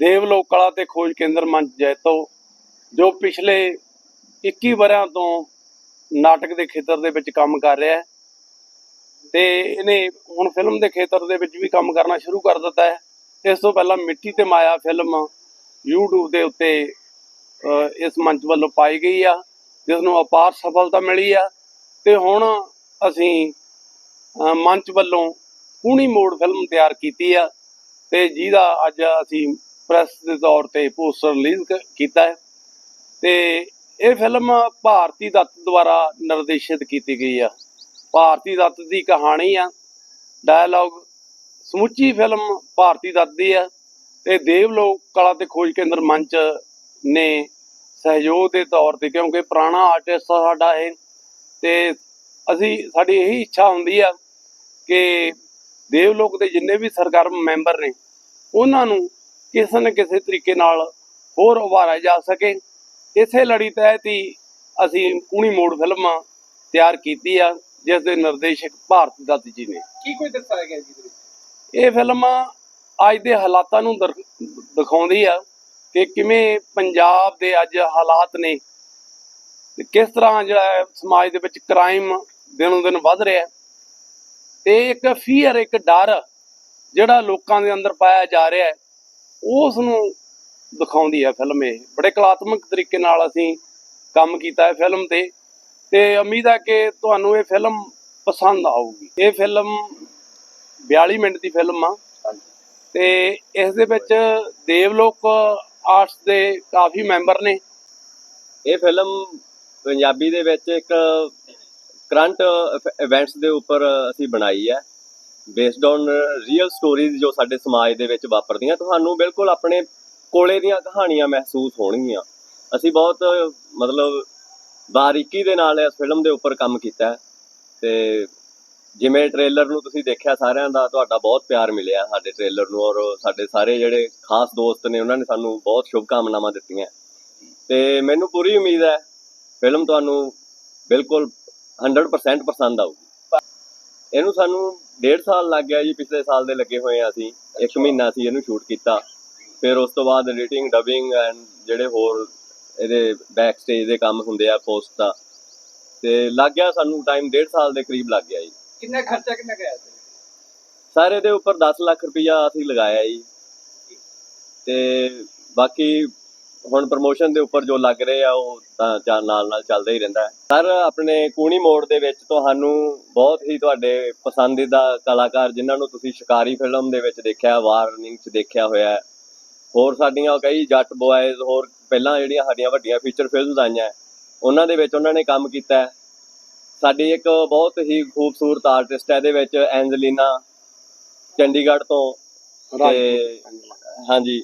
ਦੇਵ ਲੋਕ ਕਲਾ ਤੇ ਖੋਜ ਕੇਂਦਰ ਮੰਚ ਜੈਤੋ, ਜੋ ਪਿਛਲੇ 21 ਵਰਿਆਂ ਤੋਂ ਨਾਟਕ ਦੇ ਖੇਤਰ ਦੇ ਵਿੱਚ ਕੰਮ ਕਰ ਰਿਹਾ ਹੈ ਤੇ ਇਹਨੇ ਹੁਣ ਫਿਲਮ ਦੇ ਖੇਤਰ ਦੇ ਵਿੱਚ ਵੀ ਕੰਮ ਕਰਨਾ ਸ਼ੁਰੂ ਕਰ ਦਿੱਤਾ ਹੈ। ਇਸ ਤੋਂ ਪਹਿਲਾਂ ਮਿੱਟੀ ਤੇ ਮਾਇਆ ਫਿਲਮ YouTube ਦੇ ਉੱਤੇ ਇਸ ਮੰਚ ਵੱਲੋਂ ਪਾਈ ਗਈ ਆ ਜਿਸ ਨੂੰ ਅਪਾਰ ਸਫਲਤਾ ਮਿਲੀ ਆ। ਤੇ ਹੁਣ ਅਸੀਂ ਮੰਚ ਵੱਲੋਂ ਕੂਣੀ ਮੋੜ ਫਿਲਮ ਤਿਆਰ ਕੀਤੀ ਆ ਤੇ ਜਿਹਦਾ ਅੱਜ ਅਸੀਂ ਪ੍ਰੈਸ ਦੇ ਤੌਰ ਤੇ ਪੋਸਟਰ ਰਿਲੀਜ਼ ਕੀਤਾ ਹੈ। ਤੇ ਇਹ ਫਿਲਮ ਭਾਰਤੀ ਦੱਤ ਦੁਆਰਾ ਨਿਰਦੇਸ਼ਿਤ ਕੀਤੀ ਗਈ ਆ। ਭਾਰਤੀ ਦੱਤ ਦੀ ਕਹਾਣੀ ਆ। ਡਾਇਲੌਗ, ਸਮੁੱਚੀ ਫਿਲਮ ਭਾਰਤੀ ਦੱਤ ਦੀ ਆ। ਤੇ ਦੇਵ ਲੋਕ ਕਲਾ ਤੇ ਖੋਜ ਕੇਂਦਰ ਮੰਚ ਨੇ ਸਹਿਯੋਗ ਦੇ ਤੌਰ ਤੇ, ਕਿਉਂਕਿ ਪੁਰਾਣਾ ਆਰਟਿਸਟ ਸਾਡਾ ਇਹ, ਤੇ ਅਸੀਂ, ਸਾਡੀ ਇਹੀ ਇੱਛਾ ਹੁੰਦੀ ਆ ਕਿ ਦੇਵਲੋਕ ਦੇ ਜਿੰਨੇ ਵੀ ਸਰਗਰਮ ਮੈਂਬਰ ਨੇ, ਉਹਨਾਂ ਨੂੰ ਕਿਸੇ ਨਾ ਕਿਸੇ ਤਰੀਕੇ ਨਾਲ ਹੋਰ ਉਭਾਰਿਆ ਜਾ ਸਕੇ। ਇਸੇ ਲੜੀ ਤਹਿਤ ਹੀ ਅਸੀਂ ਕੂਣੀ ਮੋੜ ਫਿਲਮ ਤਿਆਰ ਕੀਤੀ ਆ ਜਿਸ ਦੇ ਨਿਰਦੇਸ਼ਕ ਭਾਰਤ ਦੱਤ ਜੀ ਨੇ। ਕੀ ਕੋਈ ਦਰਸਾਇਆ ਗਿਆ ਜੀ ਇਹ ਫਿਲਮ ਅੱਜ ਦੇ ਹਾਲਾਤਾਂ ਨੂੰ ਦਿਖਾਉਂਦੀ ਆ ਕਿ ਕਿਵੇਂ ਪੰਜਾਬ ਦੇ ਅੱਜ ਹਾਲਾਤ ਨੇ ਤੇ ਕਿਸ ਤਰ੍ਹਾਂ ਜਿਹੜਾ ਸਮਾਜ ਦੇ ਵਿੱਚ ਕ੍ਰਾਈਮ ਦਿਨੋਂ ਦਿਨ ਵੱਧ ਰਿਹਾ ਤੇ ਇੱਕ ਫੀਅਰ ਇੱਕ ਡਰ ਜਿਹੜਾ ਲੋਕਾਂ ਦੇ ਅੰਦਰ ਪਾਇਆ ਜਾ ਰਿਹਾ ਹੈ ਉਸ ਨੂੰ ਦਿਖਾਉਂਦੀ ਹੈ ਫਿਲਮ ਇਹ। ਬੜੇ ਕਲਾਤਮਕ ਤਰੀਕੇ ਨਾਲ ਅਸੀਂ ਕੰਮ ਕੀਤਾ ਹੈ ਫਿਲਮ ਤੇ। ਤੇ ਉਮੀਦ ਹੈ ਕਿ ਤੁਹਾਨੂੰ ਇਹ ਫਿਲਮ ਪਸੰਦ ਆਊਗੀ। ਇਹ ਫਿਲਮ 42 ਮਿੰਟ ਦੀ ਫਿਲਮ ਆ। ਤੇ ਇਸ ਦੇ ਵਿੱਚ ਦੇਵਲੋਕ ਆਰਟਸ ਦੇ ਕਾਫੀ ਮੈਂਬਰ ਨੇ। ਇਹ ਫਿਲਮ ਪੰਜਾਬੀ ਦੇ ਵਿੱਚ ਇੱਕ ਕਰੰਟ ਇਵੈਂਟਸ ਦੇ ਉੱਪਰ ਅਸੀਂ ਬਣਾਈ ਹੈ। ਬੇਸਡ ਔਨ ਰੀਅਲ ਸਟੋਰੀਜ਼ ਜੋ ਸਾਡੇ ਸਮਾਜ ਦੇ ਵਿੱਚ ਵਾਪਰਦੀਆਂ, ਤੁਹਾਨੂੰ ਬਿਲਕੁਲ ਆਪਣੇ ਕੋਲੇ ਦੀਆਂ ਕਹਾਣੀਆਂ ਮਹਿਸੂਸ ਹੋਣਗੀਆਂ। ਅਸੀਂ ਬਹੁਤ, ਮਤਲਬ, ਬਾਰੀਕੀ ਦੇ ਨਾਲ ਇਸ ਫਿਲਮ ਦੇ ਉੱਪਰ ਕੰਮ ਕੀਤਾ ਹੈ ਤੇ ਜਿਵੇਂ ਟ੍ਰੇਲਰ ਨੂੰ ਤੁਸੀਂ ਦੇਖਿਆ ਸਾਰਿਆਂ ਦਾ, ਤੁਹਾਡਾ ਬਹੁਤ ਪਿਆਰ ਮਿਲਿਆ ਸਾਡੇ ਟ੍ਰੇਲਰ ਨੂੰ ਔਰ ਸਾਡੇ ਸਾਰੇ ਜਿਹੜੇ ਖਾਸ ਦੋਸਤ ਨੇ, ਉਹਨਾਂ ਨੇ ਸਾਨੂੰ ਬਹੁਤ ਸ਼ੁਭਕਾਮਨਾਵਾਂ ਦਿੱਤੀਆਂ। ਤੇ ਮੈਨੂੰ ਪੂਰੀ ਉਮੀਦ ਹੈ ਫਿਲਮ ਤੁਹਾਨੂੰ ਬਿਲਕੁਲ 100% ਪਸੰਦ ਆਊਗੀ ਇਹਨੂੰ ਸਾਨੂੰ ਡੇਢ ਸਾਲ ਲੱਗ ਗਿਆ ਜੀ ਪਿਛਲੇ ਸਾਲ ਦੇ ਲੱਗੇ ਹੋਏ ਆ ਅਸੀਂ। ਇੱਕ ਮਹੀਨਾ ਅਸੀਂ ਇਹਨੂੰ ਸ਼ੂਟ ਕੀਤਾ। ਫਿਰ ਉਸ ਤੋਂ ਬਾਅਦ ਐਡੀਟਿੰਗ ਡਬਿੰਗ ਐਂਡ ਜਿਹੜੇ ਹੋਰ ਇਹਦੇ ਬੈਕ ਸਟੇਜ ਦੇ ਕੰਮ ਹੁੰਦੇ ਆ ਪੋਸਟ ਦਾ। ਤੇ ਲੱਗ ਗਿਆ ਸਾਨੂੰ ਟਾਈਮ ਡੇਢ ਸਾਲ ਦੇ ਕਰੀਬ ਲੱਗ ਗਿਆ ਜੀ। ਕਿੰਨਾ ਖਰਚਾ ਕਿੰਨਾ ਗਿਆ ਸੀ? ਸਾਰੇ ਦੇ ਉੱਪਰ 10 ਲੱਖ ਰੁਪਈਆ ਅਸੀਂ ਲਗਾਇਆ ਜੀ। ਤੇ ਬਾਕੀ ਹੁਣ ਪ੍ਰਮੋਸ਼ਨ ਦੇ ਉੱਪਰ ਜੋ ਲੱਗ ਰਹੇ ਆ ਉਹ ਤਾਂ ਚਾ- ਨਾਲ ਨਾਲ ਚੱਲਦਾ ਹੀ ਰਹਿੰਦਾ ਹੈ। ਸਰ ਆਪਣੇ ਕੂਣੀ ਮੋੜ ਦੇ ਵਿੱਚ ਤੁਹਾਨੂੰ ਬਹੁਤ ਹੀ ਤੁਹਾਡੇ ਪਸੰਦੀਦਾ ਕਲਾਕਾਰ ਜਿਨ੍ਹਾਂ ਨੂੰ ਤੁਸੀਂ ਸ਼ਿਕਾਰੀ ਫਿਲਮ ਦੇ ਵਿੱਚ ਦੇਖਿਆ ਵਾਰਨਿੰਗ 'ਚ ਦੇਖਿਆ ਹੋਇਆ। ਹੋਰ ਸਾਡੀਆਂ ਕਈ ਜੱਟ ਬॉयਜ਼ ਹੋਰ ਪਹਿਲਾਂ ਜਿਹੜੀਆਂ ਸਾਡੀਆਂ ਵੱਡੀਆਂ ਫੀਚਰ ਫਿਲਮਸ ਆਈਆਂ ਉਹਨਾਂ ਦੇ ਵਿੱਚ ਉਹਨਾਂ ਨੇ ਕੰਮ ਕੀਤਾ ਸਾਡੀ ਇੱਕ ਬਹੁਤ ਹੀ ਖੂਬਸੂਰਤ ਆਰਟਿਸਟ ਹੈ ਇਹਦੇ ਵਿੱਚ ਐਂਜਲੀਨਾ ਚੰਡੀਗੜ੍ਹ ਤੇ ਹਾਂਜੀ।